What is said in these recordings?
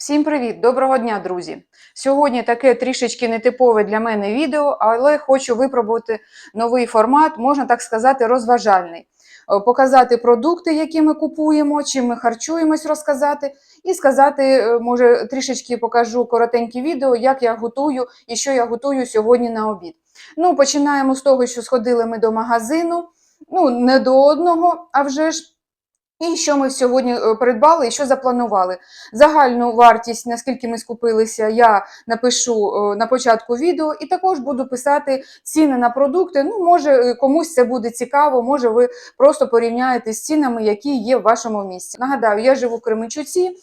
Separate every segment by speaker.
Speaker 1: Всім привіт! Доброго дня, друзі! Сьогодні таке трішечки нетипове для мене відео, але хочу випробувати новий формат, можна так сказати, розважальний. Е, Показати продукти, які ми купуємо, чим ми харчуємось, розказати, і сказати, е, може, трішечки покажу коротеньке відео, як я готую і що я готую сьогодні на обід. Ну, починаємо з того, що сходили ми до магазину. Ну, не до одного, а вже ж. І що ми сьогодні е, придбали і що запланували. Загальну вартість, наскільки ми скупилися, я напишу е, на початку відео, і також буду писати ціни на продукти. Ну, може, е, комусь це буде цікаво, може, ви просто порівняєте з цінами, які є в вашому місці. Нагадаю, я живу в Кременчуці.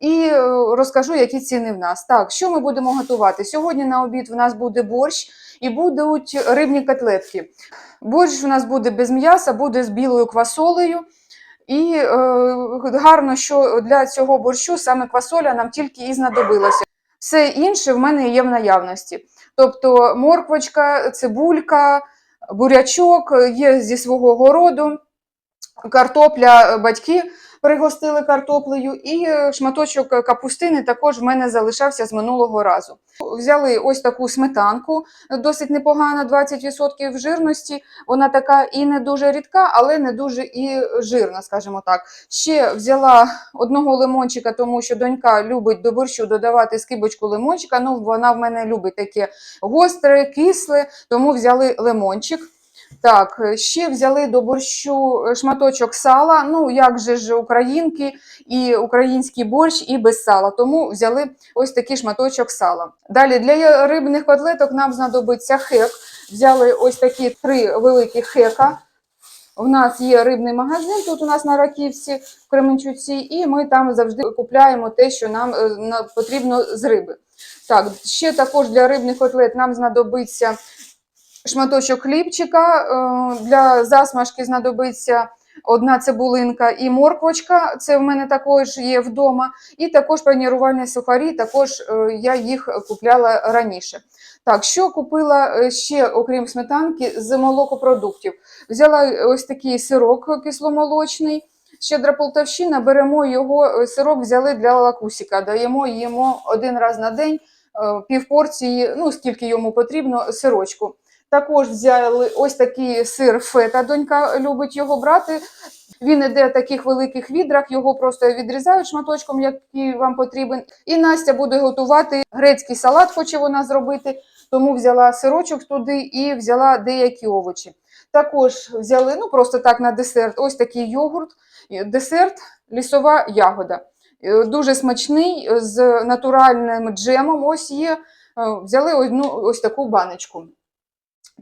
Speaker 1: І розкажу, які ціни в нас. Так, що ми будемо готувати? Сьогодні на обід в нас буде борщ і будуть рибні котлетки. Борщ у нас буде без м'яса, буде з білою квасолею. І е, гарно, що для цього борщу саме квасоля нам тільки і знадобилося. Все інше в мене є в наявності. Тобто морквочка, цибулька, бурячок є зі свого городу, картопля, е, батьки пригостили картоплею, і е, шматочок капустини також в мене залишався з минулого разу. Взяли ось таку сметанку, досить непогана, 20% жирності. Вона така і не дуже рідка, але не дуже і жирна, скажімо так. Ще взяла одного лимончика, тому що донька любить до борщу додавати скибочку лимончика. Ну, вона в мене любить таке гостре, кисле, тому взяли лимончик. Так, ще взяли до борщу шматочок сала. Ну, як же ж українки і український борщ, і без сала. Тому взяли ось такий шматочок сала. Далі для рибних котлеток нам знадобиться хек. Взяли ось такі три великі хека. У нас є рибний магазин тут у нас на Раківці в Кременчуці, і ми там завжди купляємо те, що нам е, потрібно з риби. Так, ще також для рибних котлет нам знадобиться шматочок хлібчика. е, Для засмажки знадобиться одна цибулинка і морквочка. Це в мене також є вдома. І також панірувальні сухарі, також е, я їх купляла раніше. Так, що купила е, ще, окрім сметанки, з молокопродуктів? Взяла ось такий сирок кисломолочний. Щедра полтавщина, беремо його, сирок взяли для лакусіка, даємо їмо один раз на день, півпорції, ну скільки йому потрібно, сирочку. Також взяли ось такий сир фета, донька любить його брати. Він іде в таких великих відрах, його просто відрізають шматочком, який вам потрібен. І Настя буде готувати грецький салат, хоче вона зробити, тому взяла сирочок туди і взяла деякі овочі. Також взяли, ну просто так на десерт, ось такий йогурт, десерт, лісова ягода. Дуже смачний, з натуральним джемом. Ось є. Взяли ось, ну, ось таку баночку.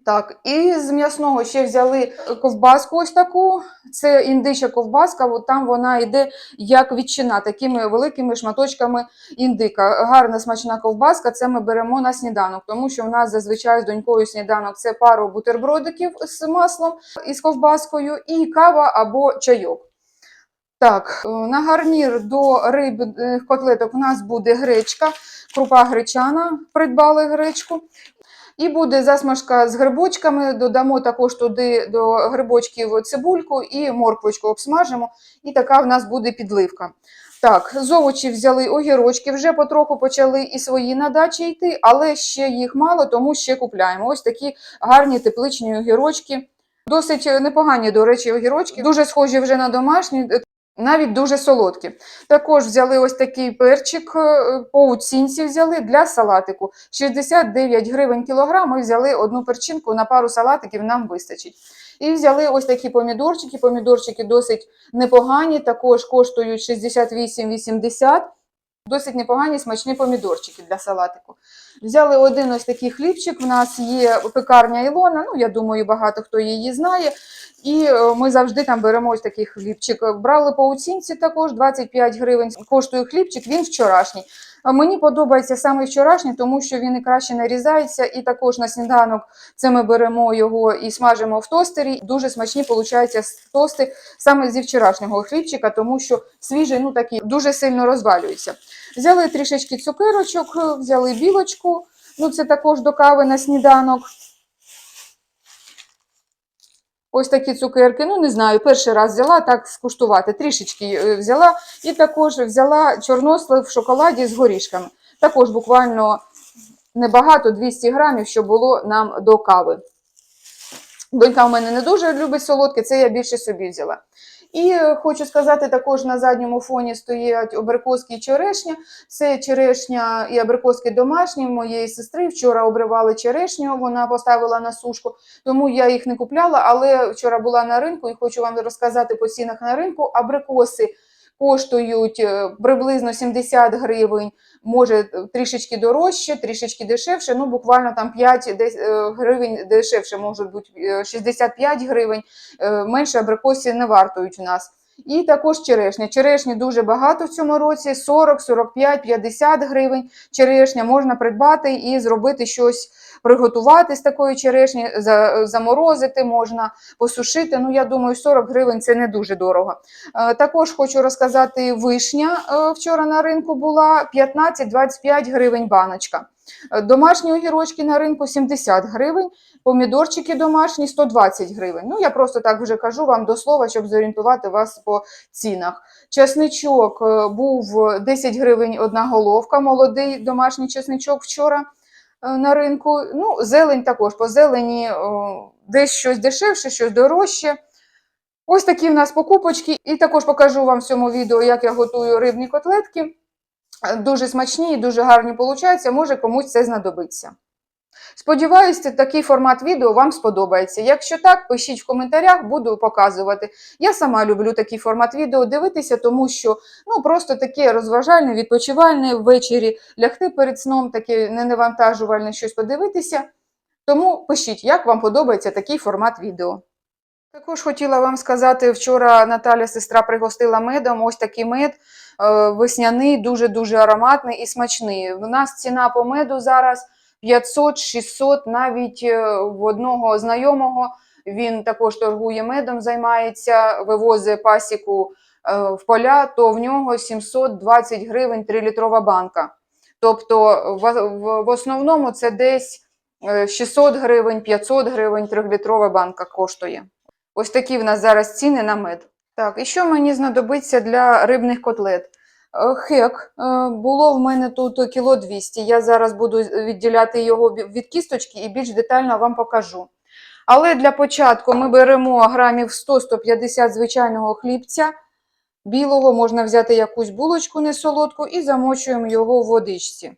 Speaker 1: Так, і з м'ясного ще взяли ковбаску ось таку. Це індича ковбаска, от там вона йде як ветчина, такими великими шматочками індика. Гарна смачна ковбаска, це ми беремо на сніданок, тому що в нас зазвичай з донькою сніданок це пару бутербродиків з маслом і з ковбаскою, і кава або чайок. Так, е, на гарнір до рибних котлеток у нас буде гречка, крупа гречана, придбали гречку. І буде засмажка з грибочками. Додамо також туди до грибочків цибульку і морквочку обсмажимо. І така в нас буде підливка. Так, з овочів взяли огірочки, вже потроху почали і свої на дачі йти, але ще їх мало, тому ще купляємо. Ось такі гарні тепличні огірочки. Досить непогані, до речі, огірочки. Дуже схожі вже на домашні, навіть дуже солодкі. Також взяли ось такий перчик е, по оцінці взяли для салатику. 69 гривень кілограм. Ми взяли одну перчинку на пару салатиків, нам вистачить. І взяли ось такі помідорчики. Помідорчики досить непогані, також коштують 68,80. Досить непогані смачні помідорчики для салатику. Взяли один ось такий хлібчик. У нас є пекарня Ілона. Ну, я думаю, багато хто її знає. І е, ми завжди там беремо ось такий хлібчик. Брали по оцінці також 25 гривень. Коштує хлібчик, він вчорашній. Мені подобається саме вчорашній, тому що він і краще нарізається. І також на сніданок це ми беремо його і смажимо в тостері. Дуже смачні получаються тости саме зі вчорашнього хлібчика, тому що свіжий, ну такий дуже сильно розвалюється. Взяли трішечки цукерочок, взяли білочку. Ну, це також до кави на сніданок. Ось такі цукерки, ну не знаю, перший раз взяла так скуштувати, трішечки е, взяла. І також взяла чорнослив в шоколаді з горішками. Також буквально небагато, 200 грамів, що було нам до кави. Донька в мене не дуже любить солодке, це я більше собі взяла. І е, хочу сказати, також на задньому фоні стоять абрикоски і черешня. Це черешня і абрикоски домашні моєї сестри. Вчора обривали черешню, вона поставила на сушку, тому я їх не купляла. Але вчора була на ринку і хочу вам розказати по цінах на ринку. Абрикоси коштують е, приблизно 70 гривень, може трішечки дорожче, трішечки дешевше. Ну, буквально там 5 десь, е, гривень дешевше, можуть бути е, 65 гривень. Е, Менше абрикосів не вартують у нас. І також черешня. Черешні дуже багато в цьому році: 40, 45, 50 гривень. Черешня можна придбати і зробити щось, приготувати з такої черешні, заморозити можна, посушити. Ну, я думаю, 40 гривень це не дуже дорого. Е, Також хочу розказати, вишня е, вчора на ринку була 15-25 гривень баночка. Е, Домашні огірочки на ринку 70 гривень, помідорчики домашні 120 гривень. Ну, я просто так вже кажу вам до слова, щоб зорієнтувати вас по цінах. Чесничок е, був 10 гривень одна головка, молодий домашній чесничок вчора на ринку. Ну, зелень також, по зелені е, десь щось дешевше, щось дорожче. Ось такі в нас покупочки. І також покажу вам в цьому відео, як я готую рибні котлетки. Е, Дуже смачні і дуже гарні получаються, може комусь це знадобиться. Сподіваюся, такий формат відео вам сподобається. Якщо так, пишіть в коментарях, буду показувати. Я сама люблю такий формат відео дивитися, тому що ну, просто таке розважальне, відпочивальне ввечері лягти перед сном, таке ненавантажувальне щось подивитися. Тому пишіть, як вам подобається такий формат відео. Також хотіла вам сказати, вчора Наталя сестра пригостила медом. Ось такий мед е, весняний, дуже-дуже ароматний і смачний. У нас ціна по меду зараз 500-600, навіть е, в одного знайомого. Він також торгує медом, займається, вивозить пасіку е, в поля, то в нього 720 гривень 3-літрова банка. Тобто в, основному це десь е, 600 гривень, 500 гривень 3-літрова банка коштує. Ось такі в нас зараз ціни на мед. Так, і що мені знадобиться для рибних котлет? Е, Хек е, було в мене тут кіло 200. Я зараз буду відділяти його від кісточки і більш детально вам покажу. Але для початку ми беремо грамів 100-150 звичайного хлібця. Білого можна взяти якусь булочку несолодку і замочуємо його в водичці.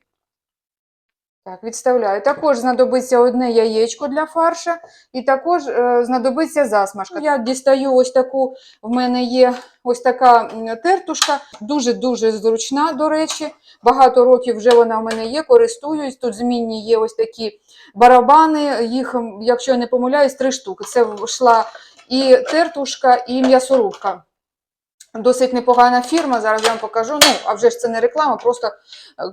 Speaker 1: Так, відставляю. Також знадобиться одне яєчко для фарша, і також е, знадобиться засмажка. Я дістаю ось таку, в мене є ось така тертушка, дуже-дуже зручна, до речі. Багато років вже вона в мене є, користуюсь. Тут змінні є ось такі барабани, їх, якщо я не помиляюсь, три штуки. Це йшла і тертушка, і м'ясорубка. Досить непогана фірма, зараз я вам покажу. Ну, а вже ж це не реклама, просто е,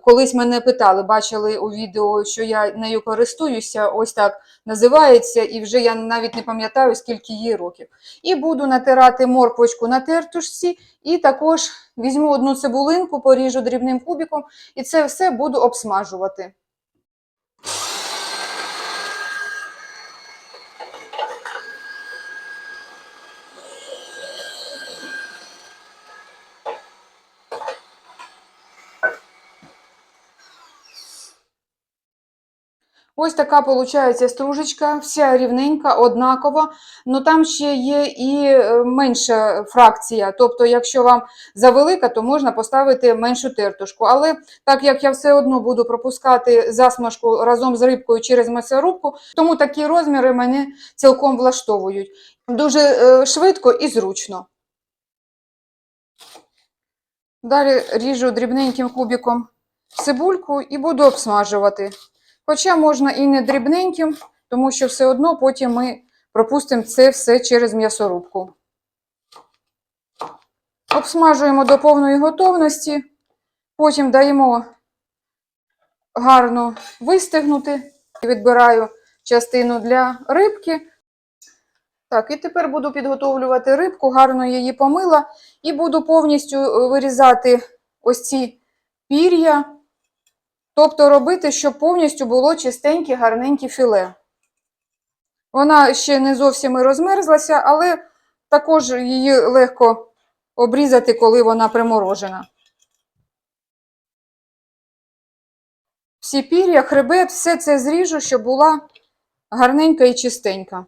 Speaker 1: колись мене питали, бачили у відео, що я нею користуюся, ось так називається, і вже я навіть не пам'ятаю, скільки їй років. І буду натирати морквочку на тертушці, і також візьму одну цибулинку, поріжу дрібним кубиком, і це все буду обсмажувати. Ось така виходить стружечка, вся рівненька, однакова. Ну там ще є і е, менша фракція. Тобто, якщо вам завелика, то можна поставити меншу тертушку. Але так як я все одно буду пропускати засмажку разом з рибкою через м'ясорубку, тому такі розміри мене цілком влаштовують. Дуже е, швидко і зручно. Далі ріжу дрібненьким кубиком цибульку і буду обсмажувати. Хоча можна і не дрібненьким, тому що все одно потім ми пропустимо це все через м'ясорубку. Обсмажуємо до повної готовності, потім даємо гарно вистигнути. Відбираю частину для рибки. Так, і тепер буду підготовлювати рибку, гарно її помила, і буду повністю е, вирізати ось ці пір'я. Тобто робити, щоб повністю було чистеньке, гарненьке філе. Вона ще не зовсім і розмерзлася, але також її легко обрізати, коли вона приморожена. Всі пір'я, хребет, все це зріжу, щоб була гарненька і чистенька.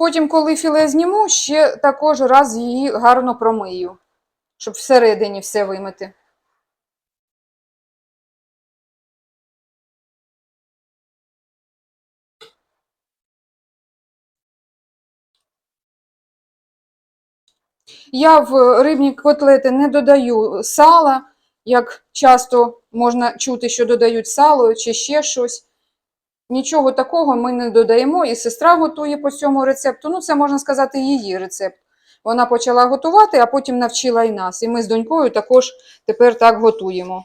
Speaker 1: Потім, коли філе зніму, ще також раз її гарно промию, щоб всередині все вимити. Я в рибні котлети не додаю сала, як часто можна чути, що додають сало чи ще щось. Нічого такого ми не додаємо, і сестра готує по цьому рецепту. Ну, це можна сказати, її рецепт. Вона почала готувати, а потім навчила і нас. І ми з донькою також тепер так готуємо.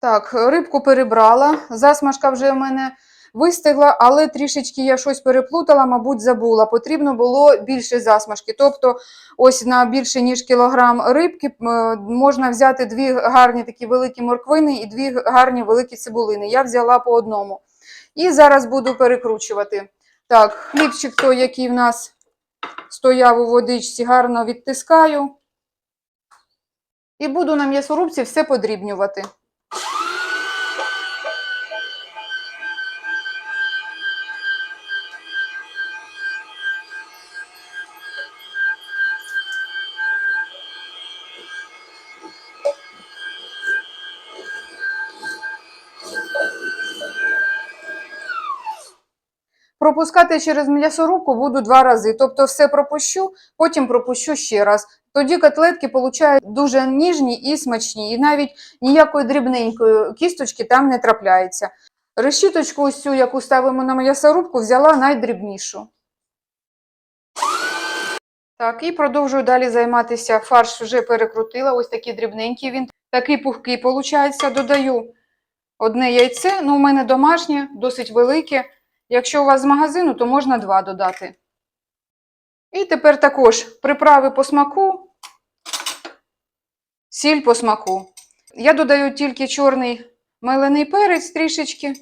Speaker 1: Так, рибку перебрала. Засмажка вже в мене вистигла, але трішечки я щось переплутала, мабуть, забула. Потрібно було більше засмажки. Тобто, ось на більше ніж кілограм рибки е, можна взяти дві гарні такі великі морквини і дві гарні великі цибулини. Я взяла по одному. І зараз буду перекручувати. Так, хлібчик той, який в нас стояв у водичці, гарно відтискаю. І буду на м'ясорубці все подрібнювати. Пропускати через м'ясорубку буду два рази. Тобто все пропущу, потім пропущу ще раз. Тоді котлетки получають дуже ніжні і смачні, і навіть ніякої дрібненької кісточки там не трапляється. Решіточку ось цю, яку ставимо на м'ясорубку, взяла найдрібнішу. Так, і продовжую далі займатися. Фарш вже перекрутила, ось такий дрібненький він. Такий пухкий, виходить, додаю одне яйце, ну у мене домашнє, досить велике. Якщо у вас з магазину, то можна два додати. І тепер також приправи по смаку, сіль по смаку. Я додаю тільки чорний мелений перець трішечки.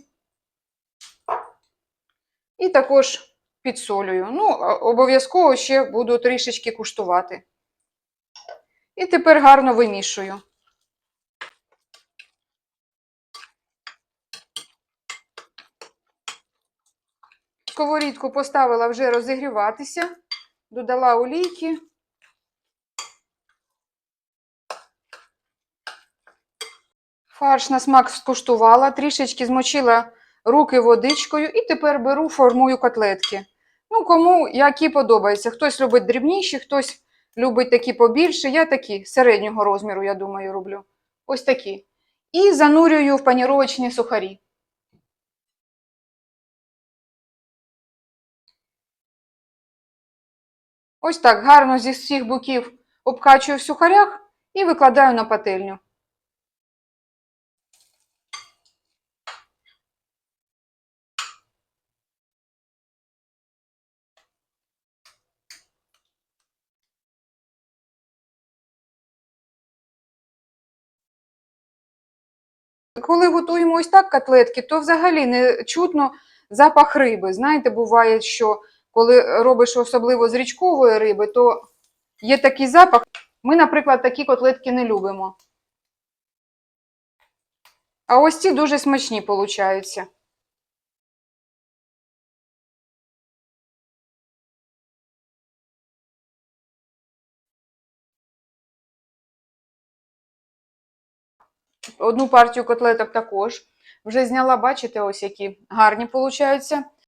Speaker 1: І також підсолюю. Ну, обов'язково ще буду трішечки куштувати. І тепер гарно вимішую. Сковорідку поставила вже розігріватися, додала олійки. Фарш на смак скуштувала, трішечки змочила руки водичкою і тепер беру, формую котлетки. Ну, кому які подобаються. Хтось любить дрібніші, хтось любить такі побільше. Я такі середнього розміру, я думаю, роблю. Ось такі. І занурюю в паніровочні сухарі. Ось так гарно зі всіх боків обкачую в сухарях і викладаю на пательню. Коли готуємо ось так котлетки, то взагалі не чутно запах риби. Знаєте, буває, що коли робиш особливо з річкової риби, то є такий запах. Ми, наприклад, такі котлетки не любимо. А ось ці дуже смачні получаються. Одну партію котлеток також. Вже зняла, бачите, ось які гарні получаються.